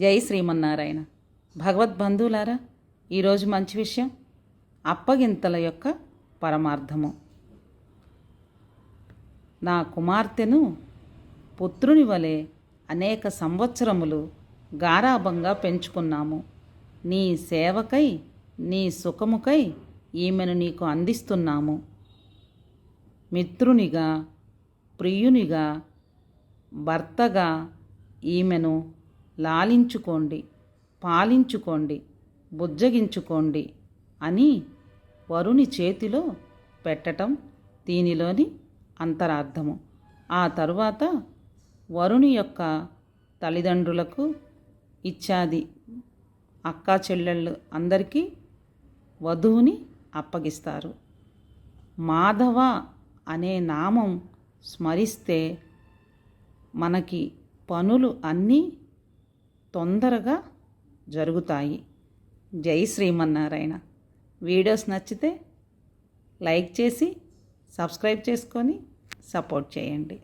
జై శ్రీమన్నారాయణ. భగవద్బంధువులారా ఈరోజు మంచి విషయం అప్పగింతల యొక్క పరమార్థము. నా కుమార్తెను పుత్రుని వలె అనేక సంవత్సరములు గారాభంగా పెంచుకున్నాము. నీ సేవకై నీ సుఖముకై ఈమెను నీకు అందిస్తున్నాము. మిత్రునిగా ప్రియునిగా భర్తగా ఈమెను లాలించుకోండి పాలించుకోండి బుజ్జగించుకోండి అని వరుని చేతిలో పెట్టటం దీనిలోని అంతరార్థము. ఆ తరువాత వరుని యొక్క తల్లిదండ్రులకు ఇత్యాది అక్కా చెల్లెళ్ళు అందరికీ వధువుని అప్పగిస్తారు. మాధవ అనే నామం స్మరిస్తే మనకి పనులు అన్నీ తొందరగా జరుగుతాయి. జై శ్రీమన్నారాయణ. వీడియోస్ నచ్చితే లైక్ చేసి సబ్స్క్రైబ్ చేసుకొని సపోర్ట్ చేయండి.